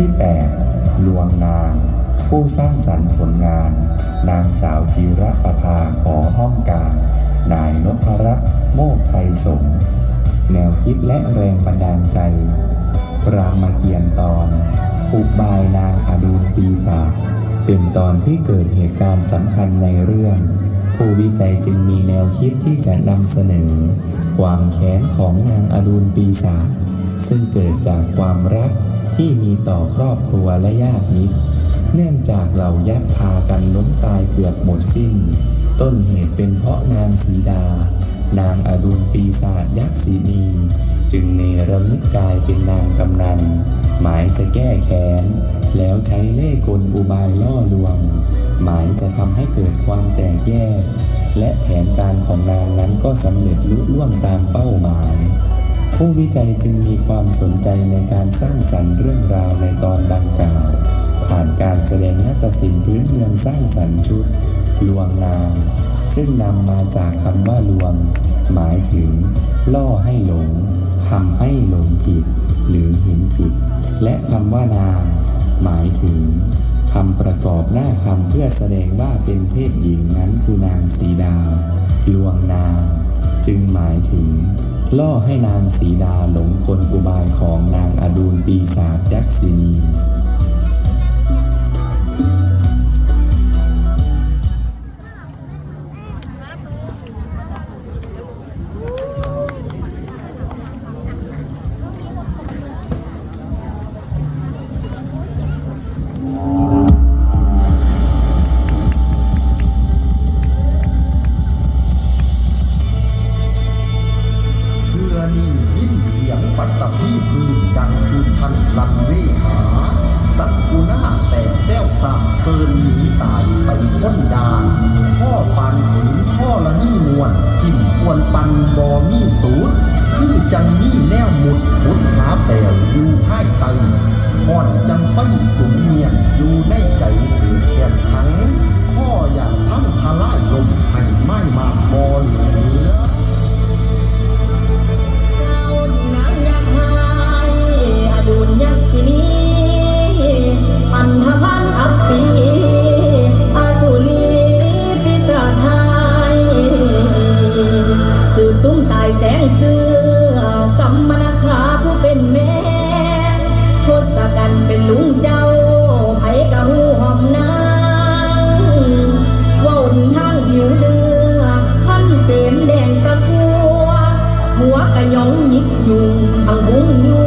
ที่ 8 ลวงนาง ผู้สร้างสรรค์ผลงาน นางสาวจีระประภาขอห้องกลางนายนพรัตน์โมกไทยสงแนวคิดและแรงบันดาลใจ รามเกียรติ์ตอนอุบายนางอดูลปีศาจเป็นตอนที่เกิดเหตุการณ์สำคัญในเรื่อง ผู้วิจัยจึงมีแนวคิดที่จะนำเสนอ ความแค้นของนางอดูลปีศาจซึ่งเกิดจากความรัก ที่มีต่อครอบครัวและญาติมิตร เนื่องจากเหล่ายักษ์พากันล้มตายเกือบหมดสิ้น ต้นเหตุเป็นเพราะนางสีดา นางอดุลปีศาจยักษ์สีนีจึงเนรมิตกายเป็นนางกำนัน หมายจะแก้แค้น แล้วใช้เล่ห์กลอุบายล่อลวง หมายจะทำให้เกิดความแตกแยก และแผนการของนางนั้นก็สำเร็จลุล่วงตามเป้าหมาย ผู้วิจัยจึงมีความสนใจในการสร้างสรรค์เรื่องราวในตอนดังกล่าว ผ่านการแสดงนาฏศิลป์พื้นเมืองสร้างสรรค์ชุด ลวงนาง ซึ่งนำมาจากคำว่าลวง หมายถึง ล่อให้หลงทำให้หลงผิด หรือเห็นผิด และคำว่านาง หมายถึงคำประกอบหน้าคำเพื่อแสดงว่าเป็นเพศหญิงนั้นคือนางสีดาลวงนาง จึงหมายถึง ล่อให้นางสีดาหลงกลอุบายของนางอดูลปีศาจยักษินีันเป็นลุงเจ้าไผกะหูหอมนางว่าอุ่นทางผิวเดือพันเสมแดงตะกัว หัวกะยองยิกยุงทางบุงยุ